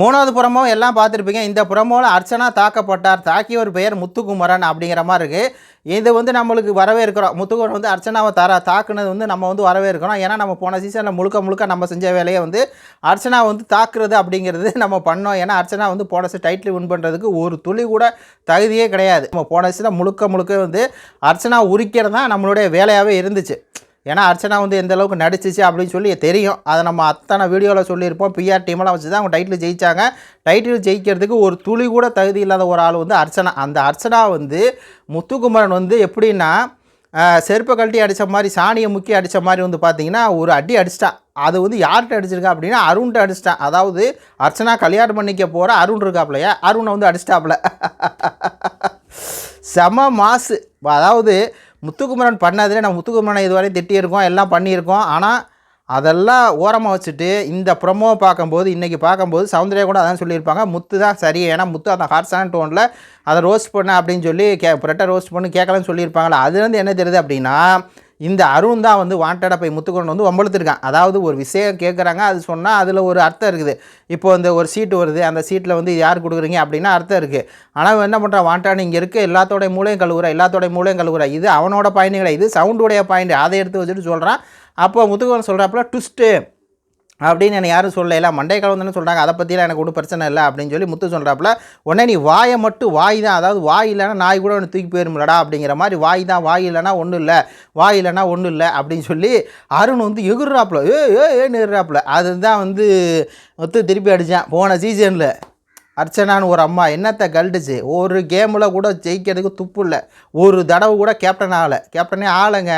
மூணாவது புறமோ எல்லாம் பார்த்துருப்பீங்க. இந்த புறமோவில் அர்ச்சனா தாக்கப்பட்டார். தாக்கியவர் பெயர் முத்துக்குமரன் அப்படிங்கிற மாதிரி இருக்குது இது வந்து நம்மளுக்கு வரவேற்கிறோம். முத்துக்குமரன் வந்து அர்ச்சனாவை தர தாக்குனது வந்து நம்ம வந்து வரவேற்கிறோம். ஏன்னா நம்ம போன சீசனில் முழுக்க முழுக்க நம்ம செஞ்ச வேலையை வந்து அர்ச்சனா வந்து தாக்குறது அப்படிங்கிறது நம்ம பண்ணோம். ஏன்னா அர்ச்சனா வந்து போன சீசன் டைட்டில் வின் பண்ணுறதுக்கு ஒரு துளி கூட தகுதியே கிடையாது. நம்ம போன சீசனில் முழுக்க முழுக்க வந்து அர்ச்சனா உரிக்கிறது தான் நம்மளுடைய வேலையாகவே இருந்துச்சு. ஏன்னா அர்ச்சனா வந்து எந்த அளவுக்கு நடிச்சிச்சு அப்படின்னு சொல்லி தெரியும். அதை நம்ம அத்தனை வீடியோவில் சொல்லியிருப்போம். பிஆர் டீமெல்லாம் வச்சு தான் அவங்க டைட்டில் ஜெயித்தாங்க டைட்டில் ஜெயிக்கிறதுக்கு ஒரு துளி கூட தகுதி இல்லாத ஒரு ஆள் வந்து அர்ச்சனா. அந்த அர்ச்சனா வந்து முத்துக்குமரன் வந்து எப்படின்னா செருப்பை கழட்டி அடித்த மாதிரி சாணியை முக்கி அடித்த மாதிரி வந்து பார்த்தீங்கன்னா ஒரு அடி அடிச்சிட்டான் அது வந்து யார்கிட்ட அடிச்சிருக்கா அப்படின்னா அருண்கிட்ட அடிச்சிட்டான் அதாவது அர்ச்சனா கல்யாணம் பண்ணிக்க போகிற அருண் இருக்காப்லையா? அருணை வந்து அடிச்சிட்டாப்ல. செம மாசு. அதாவது முத்துக்குமரன் பண்ணதில் நம்ம முத்துக்குமரனை இதுவரை திட்டியிருக்கோம் எல்லாம் பண்ணியிருக்கோம். ஆனால் அதெல்லாம் ஓரமாக வச்சுட்டு இந்த ப்ரொமோ பார்க்கும்போது இன்றைக்கி பார்க்கும்போது சௌந்தர்யா கூட அதான் சொல்லியிருப்பாங்க முத்து தான் சரி ஏன்னா முத்து அந்த ஹார்ஸான டோனில் அதை ரோஸ்ட் பண்ண அப்படின்னு சொல்லி கே ப்ரெட்டை ரோஸ்ட் பண்ணி கேட்கலன்னு சொல்லியிருப்பாங்களா அதுலேருந்து என்ன தெரியுது அப்படின்னா இந்த அருண் தான் வந்து வாண்டடாக போய் முத்துக்கொண்டு வந்து வம்பளுத்திருக்கான் அதாவது ஒரு விஷயம் கேட்குறாங்க அது சொன்னால் அதில் ஒரு அர்த்தம் இருக்குது. இப்போ இந்த ஒரு சீட்டு வருது அந்த சீட்டில் வந்து யார் கொடுக்குறீங்க அப்படின்னா அர்த்தம் இருக்குது ஆனால் அவன் என்ன பண்ணுறான் வாண்டான் இங்கே இருக்குது எல்லாத்தோடைய மூலையும் கழுவுற எல்லாத்தோடைய மூலையும் கழுவுற இது அவனோட பாயிண்ட் கிடையாது இது சவுண்டுடைய பாயிண்ட் அதை எடுத்து வச்சுட்டு சொல்கிறான் அப்போ முத்துக்குமரன் சொல்கிறாப்புல ட்விஸ்ட்டு அப்படின்னு என்ன யாரும் சொல்லல. மண்டே கலந்துன்னு சொல்கிறாங்க அதை பற்றிலாம் எனக்கு ஒன்றும் பிரச்சனை இல்லை அப்படின்னு சொல்லி முத்து சொல்கிறாப்புல உடனே நீ வாயை மட்டும் வாய் தான். அதாவது வாய் இல்லைன்னா நாய் கூட ஒன்று தூக்கி போயிருமில்லடா அப்படிங்கிற மாதிரி வாய் தான் வாய் இல்லைன்னா ஒன்றும் இல்லை. வாய் இல்லைன்னா ஒன்றும் இல்லை. அப்படின்னு சொல்லி அருண் வந்து எகுறாப்புல ஏ ஏ ஏன்னு எகுறாப்புல அதுதான் வந்து முத்து திருப்பி அடித்தான் போன சீசனில் அர்ச்சனான்னு ஒரு அம்மா என்னத்தை கல்டுச்சு? ஒரு கேமில் கூட ஜெயிக்கிறதுக்கு துப்பு இல்லை. ஒரு தடவை கூட கேப்டன் ஆகலை. கேப்டனே ஆளுங்க.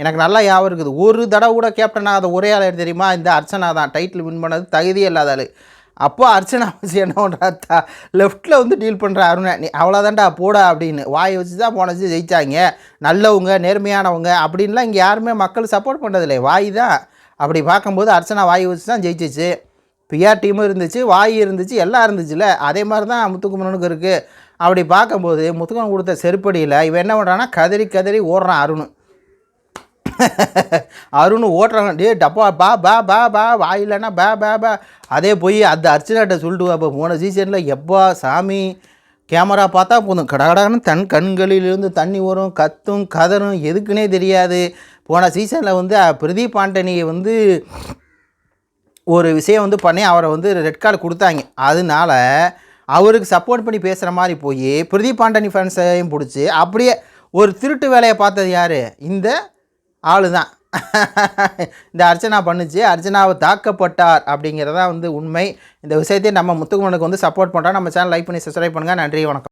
எனக்கு நல்லா ஞாபகம் இருக்குது. ஒரு தடவை கூட கேப்டன் ஆகாத ஒரே ஆள் தெரியுமா? இந்த அர்ச்சனா தான். டைட்டில் வின் பண்ணது தகுதியே இல்லாத ஆள். அப்போ அர்ச்சனா வச்சு என்ன பண்ணுறா லெஃப்ட்டில் வந்து டீல் பண்ணுற அருணை. நீ அவ்வளோதான்டா போடா அப்படின்னு. வாயை வச்சு தான் போனச்சு ஜெயிச்சாங்க. நல்லவங்க நேர்மையானவங்க அப்படின்லாம் இங்கே யாருமே மக்கள் சப்போர்ட் பண்ணுறதில்ல வாய் தான். அப்படி பார்க்கும்போது அர்ச்சனா வாய் வச்சு தான் ஜெயிச்சிச்சு. பிஆர் டீமும் இருந்துச்சு வாய் இருந்துச்சு எல்லாம் இருந்துச்சுல்ல அதே மாதிரி தான் முத்துக்குமரனுக்கு இருக்குது அப்படி பார்க்கும்போது முத்துக்குமரன் கொடுத்த செருப்படியில் இவன் என்ன பண்ணுறான்னா கதறி கதறி ஓடுறான் அருண். அருண் ஓட்டுறாங்க டே டப்பா பா பா பா பா வாயிலன்னா பா பா பா. அதே போய் அந்த அர்ச்சனாட்ட சொல்லிட்டு அப்போ போன சீசனில் எப்பா சாமி கேமரா பார்த்தா போதும். கடகடகன்னு தன் கண்களிலிருந்து தண்ணி வரும் கத்தும் கதறும் எதுக்குன்னே தெரியாது. போன சீசனில் வந்து பிரதீப் ஆண்டனியை வந்து ஒரு விஷயம் வந்து பண்ணி அவரை வந்து ரெட் கார்டு கொடுத்தாங்க. அதனால அவருக்கு சப்போர்ட் பண்ணி பேசுகிற மாதிரி போய் பிரதீப் பாண்டனி ஃபேன்ஸையும் பிடிச்சி அப்படியே ஒரு திருட்டு வேலையை பார்த்தது யார்? இந்த ஆளு தான் இந்த அர்ச்சனா பண்ணுச்சு. அர்ச்சனாவை தாக்கப்பட்டார் அப்படிங்கிறதா வந்து உண்மை. இந்த விஷயத்தை நம்ம முத்துக்குமனுக்கு வந்து சப்போர்ட் பண்ணுறோம் நம்ம சேனல் லைக் பண்ணி சப்ஸ்கிரைப் பண்ணுங்கள் நன்றி வணக்கம்.